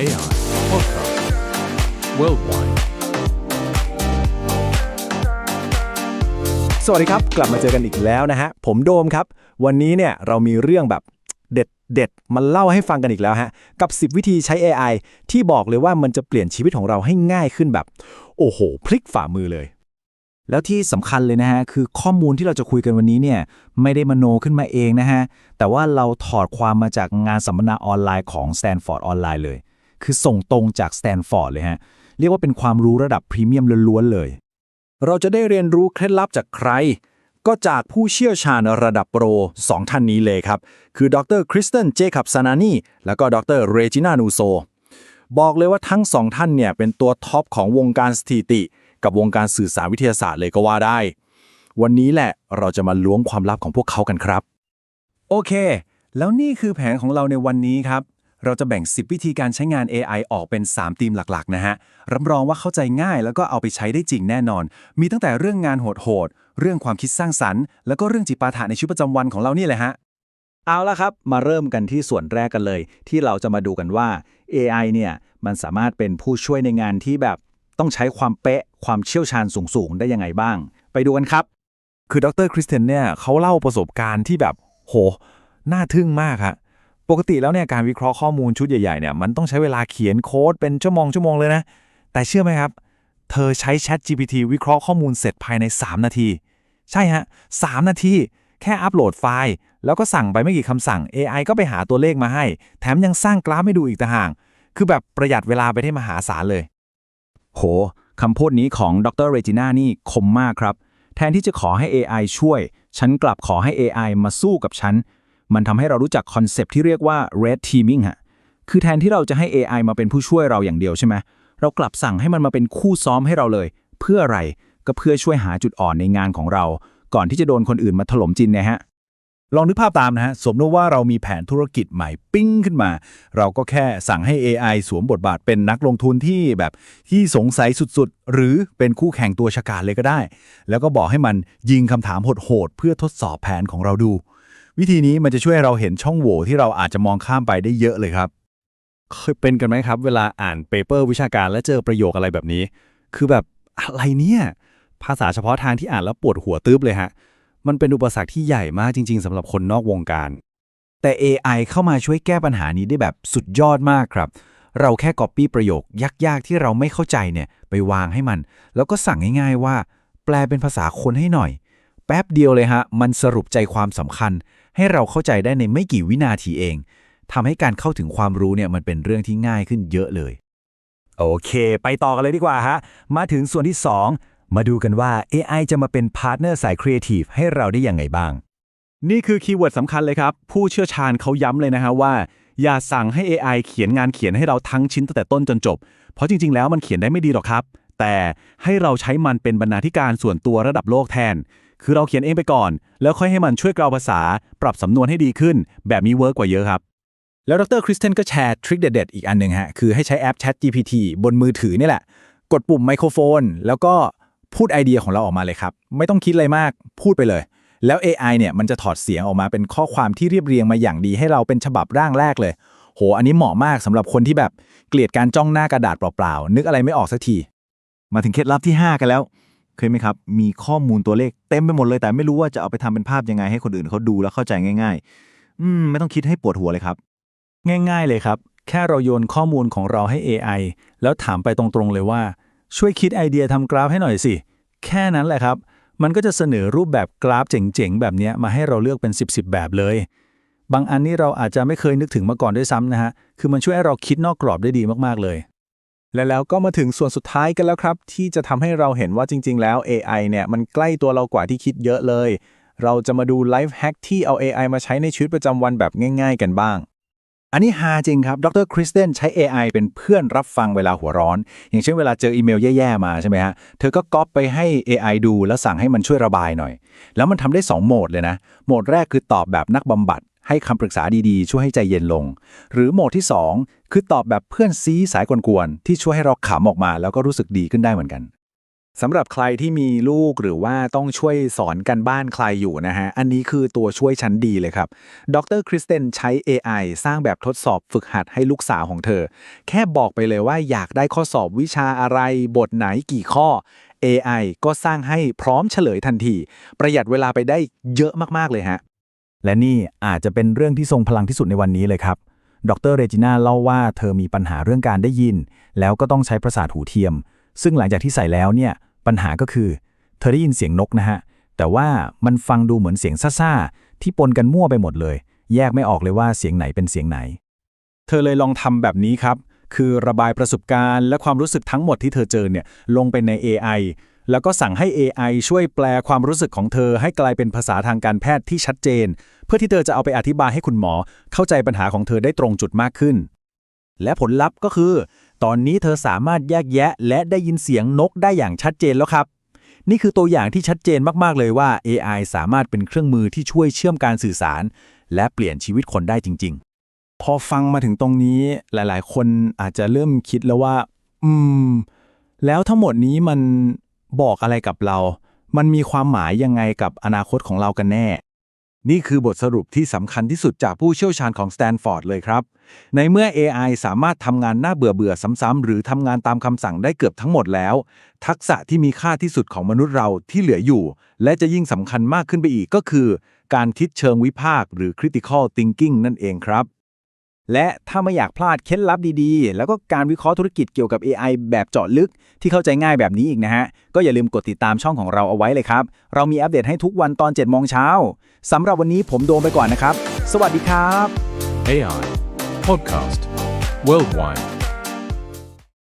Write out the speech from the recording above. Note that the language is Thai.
AI Podcast Worldwide สวัสดีครับ กลับมาเจอกันอีกแล้วนะฮะ ผมโดมครับ วันนี้เนี่ยเรามีเรื่องแบบเด็ดเด็ดมาเล่าให้ฟังกันอีกแล้วฮะ กับ 10 วิธีใช้ AI ที่บอกเลยว่ามันจะเปลี่ยนชีวิตของเราให้ง่ายขึ้นแบบ โอ้โห พลิกฝ่ามือเลย แล้วที่สำคัญเลยนะฮะ คือข้อมูลที่เราจะคุยกันวันนี้เนี่ยไม่ได้มโนขึ้นมาเองนะฮะ แต่ว่าเราถอดความมาจากงานสัมมนาออนไลน์ของ Stanford ออนไลน์เลย คือส่งตรงจาก Stanford เลยฮะ เรียกว่าเป็นความรู้ระดับพรีเมียมล้วนๆเลย เราจะได้เรียนรู้เคล็ดลับจากใคร ก็จากผู้เชี่ยวชาญระดับโปร 2 ท่านนี้เลยครับ คือดรคริสเตนเจคับซานานีแล้วก็ดรเรจินานูโซบอกเลยว่าทั้งสองท่านเนี่ยเป็นตัวท็อปของวงการสถิติ กับวงการสื่อสารวิทยาศาสตร์เลยก็ว่าได้ วันนี้แหละเราจะมาล้วงความลับของพวกเขากันครับ โอเค แล้วนี่คือแผนของเราในวันนี้ครับ เราจะแบ่ง 10 วิธีการใช้งาน AI ออกเป็น 3 ธีมหลักๆ นะฮะ รับรองว่าเข้าใจง่ายแล้วก็เอาไปใช้ได้จริงแน่นอน มีตั้งแต่เรื่องงานโหดๆ เรื่องความคิดสร้างสรรค์ แล้วก็เรื่องจิปาถะในชีวิตประจำวันของเรานี่แหละฮะ เอาละครับ มาเริ่มกันที่ส่วนแรกกันเลย ที่เราจะมาดูกันว่า AI เนี่ยมันสามารถเป็นผู้ช่วยในงานที่แบบต้องใช้ความเป๊ะ ความเชี่ยวชาญสูงๆ ได้ยังไงบ้าง ไปดูกันครับ คือดรคริสเตนเนี่ยเขาเล่าประสบการณ์ที่แบบ โห น่าทึ่งมากฮะ ปกติแล้วเนี่ยการวิเคราะห์ข้อมูลชุดใหญ่ๆเนี่ยมันต้องใช้เวลาเขียนโค้ดเป็นชั่วโมงชั่วโมงเลยนะ แต่เชื่อไหมครับ เธอใช้ Chat GPT วิเคราะห์ข้อมูลเสร็จภายใน 3 นาที ใช่ฮะ3นาที แค่อัปโหลดไฟล์ แล้วก็สั่งไปไม่กี่คำสั่ง AI ก็ไปหาตัวเลขมาให้ แถมยังสร้างกราฟให้ดูอีกต่างหากคือแบบประหยัดเวลาไปได้มหาศาลเลย โหคำพูดนี้ของดรเรจิน่านี่คมมากครับ แทนที่จะขอให้ AI ช่วย ฉันกลับขอให้ AI มาสู้กับฉัน มันทำให้เรารู้จักคอนเซปที่เรียกว่า red teaming ฮะ คือแทนที่เราจะให้ AI มาเป็นผู้ช่วยเราอย่างเดียวใช่ไหม เรากลับสั่งให้มันมาเป็นคู่ซ้อมให้เราเลย เพื่ออะไร ก็เพื่อช่วยหาจุดอ่อนในงานของเรา ก่อนที่จะโดนคนอื่นมาถล่มจินนะฮะ ลองนึกภาพตามนะฮะ สมมติว่าเรามีแผนธุรกิจใหม่ปิ้งขึ้นมา เราก็แค่สั่งให้ AI สวมบทบาทเป็นนักลงทุนที่แบบที่สงสัยสุดๆ หรือเป็นคู่แข่งตัวฉกาจเลยก็ได้ แล้วก็บอกให้มันยิงคำถามโหดๆเพื่อทดสอบแผนของเราดู วิธีนี้มันจะช่วยให้เราเห็นช่องโหว่ที่เราอาจจะมองข้ามไปได้เยอะเลยครับ เคยเป็นกันไหมครับ เวลาอ่านเปเปอร์วิชาการแล้วเจอประโยคอะไรแบบนี้ คือแบบอะไรเนี่ย ภาษาเฉพาะทางที่อ่านแล้วปวดหัวตึ๊บเลยฮะ มันเป็นอุปสรรคที่ใหญ่มากจริง ๆสำหรับคนนอกวงการ แต่ AI เข้ามาช่วยแก้ปัญหานี้ได้แบบสุดยอดมากครับเราแค่ Copy ประโยคยากๆ ที่เราไม่เข้าใจเนี่ยไปวางให้มัน แล้วก็สั่งง่ายๆว่า แปลเป็นภาษาคนให้หน่อย แป๊บเดียวเลยฮะ มันสรุปใจความสำคัญ ให้เราเข้าใจได้ในไม่กี่วินาทีเองทำให้การเข้าถึงความรู้เนี่ยมันเป็นเรื่องที่ง่ายขึ้นเยอะเลย โอเค ไปต่อกันเลยดีกว่าฮะ มาถึงส่วนที่ 2 มาดูกันว่า AI จะมาเป็นพาร์ทเนอร์สายครีเอทีฟให้เราได้ยังไงบ้าง นี่คือคีย์เวิร์ดสำคัญเลยครับ ผู้เชี่ยวชาญเขาย้ำเลยนะฮะว่า อย่าสั่งให้ AI เขียนงานเขียนให้เราทั้งชิ้นตั้งแต่ต้นจนจบ เพราะจริง ๆ แล้วมันเขียนได้ไม่ดีหรอกครับ แต่ให้เราใช้มันเป็นบรรณาธิการส่วนตัวระดับโลกแทน คือเราเขียนเองไปก่อน แล้วค่อยให้มันช่วยกล่าวภาษา ปรับสำนวนให้ดีขึ้น แบบนี้เวิร์กกว่าเยอะครับ แล้วดรคริสเตนก็แชร์ทริคเด็ดๆอีกอันหนึ่งฮะ คือให้ใช้แอป Chat GPT บนมือถือนี่แหละ กดปุ่มไมโครโฟน แล้วก็พูดไอเดียของเราออกมาเลยครับ ไม่ต้องคิดอะไรมาก พูดไปเลย แล้ว AI เนี่ยมันจะถอดเสียงออกมาเป็นข้อความที่เรียบเรียงมาอย่างดี ให้เราเป็นฉบับร่างแรกเลย โห อันนี้เหมาะมากสำหรับคนที่แบบเกลียดการจ้องหน้ากระดาษเปล่าๆ นึกอะไรไม่ออกสักที มาถึงเคล็ดลับที่ 5 กันแล้ว ยไหมครับ มีข้อมูลตัวเลขเต็มไปหมดเลย แต่ไม่รู้ว่าจะเอาไปทำเป็นภาพยังไงให้คนอื่นเขาดูแล้วเข้าใจง่าย ๆ อืม ไม่ต้องคิดให้ปวดหัวเลยครับ ง่ายๆเลยครับ แค่เราโยนข้อมูลของเราให้ AI แล้วถามไปตรงๆเลยว่า ช่วยคิดไอเดียทำกราฟให้หน่อยสิ แค่นั้นแหละครับ มันก็จะเสนอรูปแบบกราฟเจ๋งๆ แบบนี้มาให้เราเลือกเป็น 10บสแบบเลย บางอันนี่เราอาจจะไม่เคยนึกถึงมาก่อนด้วยซ้ำนะฮะ คือมันช่วยให้เราคิดนอกกรอบได้ดีมากๆเลย และแล้วก็มาถึงส่วนสุดท้ายกันแล้วครับ ที่จะทำให้เราเห็นว่าจริง ๆ แล้ว AI เนี่ยมันใกล้ตัวเรากว่าที่คิดเยอะเลย เราจะมาดูไลฟ์แฮ็กที่เอา AI มาใช้ในชีวิตประจำวันแบบง่าย ๆ กันบ้าง อันนี้ฮาจริงครับ ดรคริสเตนใช้ AI เป็นเพื่อนรับฟังเวลาหัวร้อน อย่างเช่นเวลาเจออีเมลแย่ ๆ มาใช่ไหมฮะ เธอก็ก๊อปไปให้ AI ดูแล้วสั่งให้มันช่วยระบายหน่อย แล้วมันทำได้ 2 โหมดเลยนะ โหมดแรกคือตอบแบบนักบำบัด ให้คำปรึกษาดีๆ ช่วยให้ใจเย็นลง หรือโหมดที่ 2 คือตอบแบบเพื่อนซีสายกวนๆ ที่ช่วยให้เราขำออกมา แล้วก็รู้สึกดีขึ้นได้เหมือนกันสำหรับใครที่มีลูกหรือว่าต้องช่วยสอนกันบ้านใครอยู่นะฮะ อันนี้คือตัวช่วยชั้นดีเลยครับ ดรคริสเตนใช้ AI สร้างแบบทดสอบฝึกหัดให้ลูกสาวของเธอ แค่บอกไปเลยว่าอยากได้ข้อสอบวิชาอะไร บทไหนกี่ข้อ AI ก็สร้างให้พร้อมเฉลยทันที ประหยัดเวลาไปได้เยอะมาก ๆ เลยฮะ และนี่อาจจะเป็นเรื่องที่ทรงพลังที่สุดในวันนี้เลยครับ ดรเรจิน่าเล่าว่าเธอมีปัญหาเรื่องการได้ยิน แล้วก็ต้องใช้ประสาทหูเทียม ซึ่งหลังจากที่ใส่แล้วเนี่ยปัญหาก็คือ เธอได้ยินเสียงนกนะฮะ แต่ว่ามันฟังดูเหมือนเสียงซ่าๆ ที่ปนกันมั่วไปหมดเลย แยกไม่ออกเลยว่าเสียงไหนเป็นเสียงไหน เธอเลยลองทำแบบนี้ครับ คือระบายประสบการณ์ และความรู้สึกทั้งหมดที่เธอเจอเนี่ยลงไปใน AI แล้วก็สั่งให้ AI ช่วยแปลความรู้สึกของเธอให้กลายเป็นภาษาทางการแพทย์ที่ชัดเจน เพื่อที่เธอจะเอาไปอธิบายให้คุณหมอ เข้าใจปัญหาของเธอได้ตรงจุดมากขึ้น และผลลัพธ์ก็คือ ตอนนี้เธอสามารถแยกแยะ และได้ยินเสียงนกได้อย่างชัดเจนแล้วครับ นี่คือตัวอย่างที่ชัดเจนมากๆเลยว่า AI สามารถเป็นเครื่องมือที่ช่วยเชื่อมการสื่อสาร และเปลี่ยนชีวิตคนได้จริง ๆ พอฟังมาถึงตรงนี้หลาย ๆ คนอาจจะเริ่มคิดแล้วว่า อืม แล้วทั้งหมดนี้มัน บอกอะไรกับเรา มันมีความหมายยังไงกับอนาคตของเรากันแน่ นี่คือบทสรุปที่สำคัญที่สุดจากผู้เชี่ยวชาญของสแตนฟอร์ดเลยครับ ในเมื่อ AI สามารถทำงานหน้าเบื่อเบื่อๆซ้ำๆหรือทำงานตามคำสั่งได้เกือบทั้งหมดแล้ว ทักษะที่มีค่าที่สุดของมนุษย์เราที่เหลืออยู่ และจะยิ่งสำคัญมากขึ้นไปอีกก็คือ การคิดเชิงวิพากษ์หรือ critical thinking นั่นเองครับ และถ้าไม่อยากพลาดเคล็ดลับดีๆ แล้วก็การวิเคราะห์ธุรกิจเกี่ยวกับ AI แบบเจาะลึกที่เข้าใจง่ายแบบนี้อีกนะฮะ ก็อย่าลืมกดติดตามช่องของเราเอาไว้เลยครับ เรามีอัปเดตให้ทุกวันตอน7โมงเช้าสำหรับวันนี้ผมโดมไปก่อนนะครับ สวัสดีครับ AI Podcast Worldwide